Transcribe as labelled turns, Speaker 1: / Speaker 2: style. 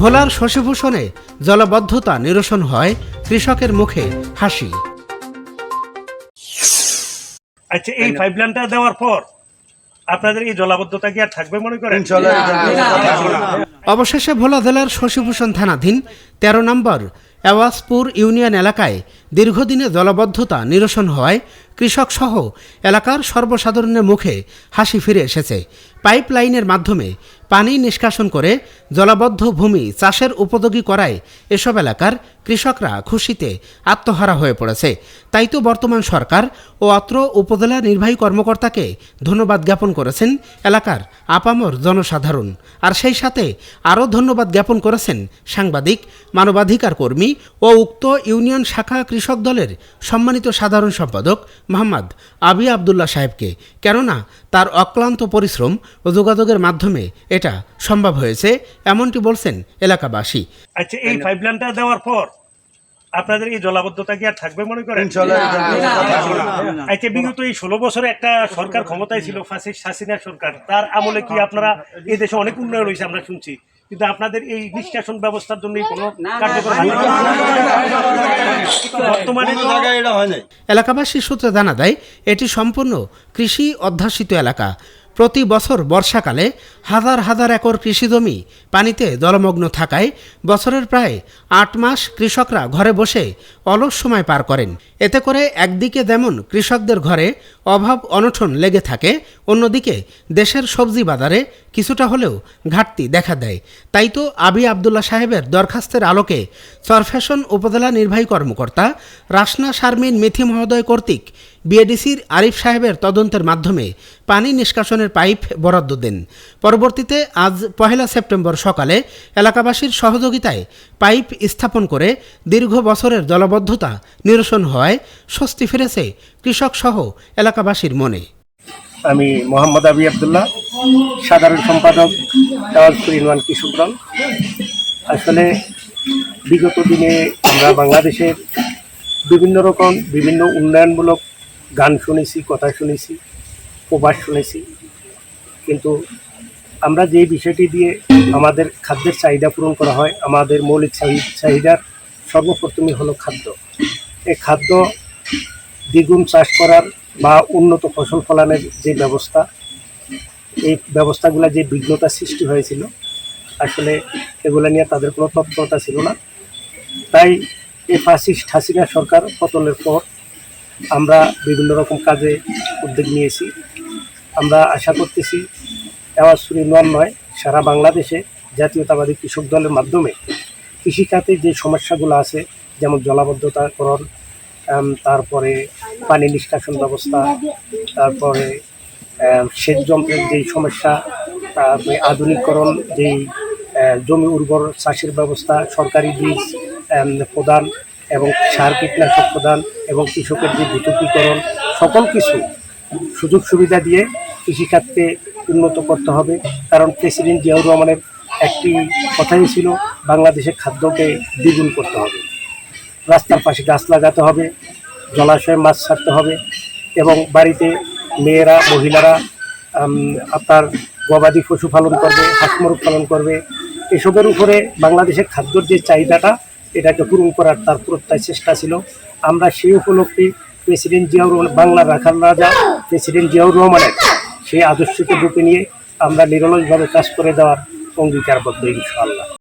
Speaker 1: ভোলার শশীভূষণে জলবদ্ধতা নিরসন হয় কৃষকের মুখে হাসি।
Speaker 2: আচ্ছা এই পাইপ লাইনটা দেওয়ার পর আপনাদের এই জলাবদ্ধতা কি আর থাকবে মনে করেন?
Speaker 1: অবশেষে ভোলা জেলার শশীভূষণ থানাধীন তেরো নম্বর এওয়াজপুর ইউনিয়ন এলাকায় দীর্ঘদিনে জলবদ্ধতা নিরসন হওয়ায় কৃষক সহ এলাকার সর্বসাধারণের মুখে হাসি ফিরে এসেছে। পাইপ লাইনের মাধ্যমে পানি নিষ্কাশন করে জলাবদ্ধ ভূমি চাষের উপযোগী করায় এসব এলাকার কৃষকরা খুশিতে আত্মহারা হয়ে পড়েছে। তাই তো বর্তমান সরকার ও অত্র উপজেলা নির্বাহী কর্মকর্তাকে ধন্যবাদ জ্ঞাপন করেছেন এলাকার আপামর জনসাধারণ। আর সেই সাথে আরও ধন্যবাদ জ্ঞাপন করেছেন সাংবাদিক, মানবাধিকার কর্মী ও উক্ত ইউনিয়ন শাখা কৃষক দলের সম্মানিত সাধারণ সম্পাদক মোহাম্মদ আবি আবদুল্লাহ সাহেবকে কেননা তার অক্লান্ত পরিশ্রম ও যোগাযোগের মাধ্যমে এটা সম্ভব হয়েছে এমনটি বলছেন এলাকাবাসী।
Speaker 2: আচ্ছা এই পাইপ লাইনটা দেওয়ার পর আপনাদের এই জলাবদ্ধতা কি আর থাকবে মনে করেন? আচ্ছা বিগত এই ষোলো বছরে একটা সরকার ক্ষমতায় ছিল ফাঁসির হাসিনা সরকার। তার আমলে কি আপনারা এই দেশে অনেক উন্নয়ন হয়েছে আমরা শুনছি। কিন্তু আপনাদের এই নিষ্কাশন ব্যবস্থার জন্য কোনো কার্যকর হয়নি। বর্তমানে
Speaker 1: এলাকাবাসী সূত্রে জানা দেয় এটি সম্পূর্ণ কৃষি অধ্যাসিত এলাকা প্রতি বছর বর্ষাকালে হাজার হাজার একর কৃষিজমি পানিতে জলমগ্ন থাকায় বছরের প্রায় আট মাস কৃষকরা ঘরে বসে অলস সময় পার করেন। এতে করে একদিকে যেমন কৃষকদের ঘরে অভাব অনটন লেগে থাকে, অন্যদিকে দেশের সবজি বাজারে কিছুটা হলেও ঘাটতি দেখা দেয়। তাই তো আবি আবদুল্লাহ সাহেবের দরখাস্তের আলোকে চরফ্যাশন উপজেলা নির্বাহী কর্মকর্তা রাসনা শারমিন মিথি মহোদয় কর্তৃক বিএডিসির আরিফ সাহেবের তদন্তের মাধ্যমে পানি নিষ্কাশনের পাইপ বরাদ্দ দেন। পরবর্তীতে আজ পহেলা সেপ্টেম্বর সকালে এলাকাবাসীর সহযোগিতায় পাইপ স্থাপন করে দীর্ঘ বছরের জলবদ্ধতা নিরসন হওয়ায় স্বস্তি ফিরেছে কৃষক সহ এলাকাবাসীর মনে।
Speaker 2: আমি মোহাম্মদ আবি আবদুল্লাহ, সাধারণ সম্পাদক কৃষক দল। আসলে বিগত দিনে আমরা বাংলাদেশের বিভিন্ন রকম বিভিন্ন উন্নয়নমূলক গান শুনেছি, কথা শুনেছি প্রবাস শুনেছি। কিন্তু আমরা যে বিষয়টি দিয়ে আমাদের খাদ্যের চাহিদা পূরণ করা হয়, আমাদের মৌলিক চাহি- চাহিদার সর্বপ্রথমই হলো খাদ্য। এই খাদ্য দ্বিগুণ চাষ করার বা উন্নত ফসল ফলানোর যে ব্যবস্থা, এই ব্যবস্থাগুলো যে বিঘ্নতা সৃষ্টি হয়েছিল, আসলে এগুলো নিয়ে তাদের কোনো তৎপরতা ছিল না। তাই এই ফাসিস্ট হাসিনা সরকার পতনের পর আমরা বিভিন্ন রকম কাজে উদ্যোগ নিয়েছি। আমরা আশা করতেছি এওয়াজপুর ইউনিয়ন নয় সারা বাংলাদেশে জাতীয়তাবাদী কৃষক দলের মাধ্যমে কৃষিখাতে যে সমস্যাগুলো আছে, যেমন জলাবদ্ধতাকরণ তারপরে পানি নিষ্কাশন ব্যবস্থা, তারপরে সেচ যন্ত্রের যেই সমস্যা, তারপরে আধুনিকরণ যেই জমি উর্বর চাষের ব্যবস্থা, সরকারি বীজ প্রদান এবং সার কীটনাশক প্রদান এবং কৃষকের যে ভূতকীকরণ সকল কিছু সুযোগ সুবিধা দিয়ে কৃষিখাতকে উন্নত করতে হবে। কারণ প্রেসিডেন্ট জিয়াউর রহমানের একটি কথাই ছিল বাংলাদেশের খাদ্যকে দ্বিগুণ করতে হবে। রাস্তার পাশে গাছ লাগাতে হবে, জলাশয়ে মাছ ছাড়তে হবে এবং বাড়িতে মেয়েরা, মহিলারা আপনার গবাদি পশু পালন করবে, হাঁস মুরগ পালন করবে। এসবের উপরে বাংলাদেশের খাদ্যর যে চাহিদাটা এটাকে পূরণ করার তার প্রত্যয় চেষ্টা ছিল। আমরা সেই উপলক্ষে প্রেসিডেন্ট জিয়াউর বাংলার রাখাল রাজা, প্রেসিডেন্ট জিয়াউর রহমানের সেই আদর্শকে রূপে নিয়ে আমরা নিরলসভাবে কাজ করে দেওয়ার অঙ্গীকারবদ্ধ ইনশাআল্লাহ।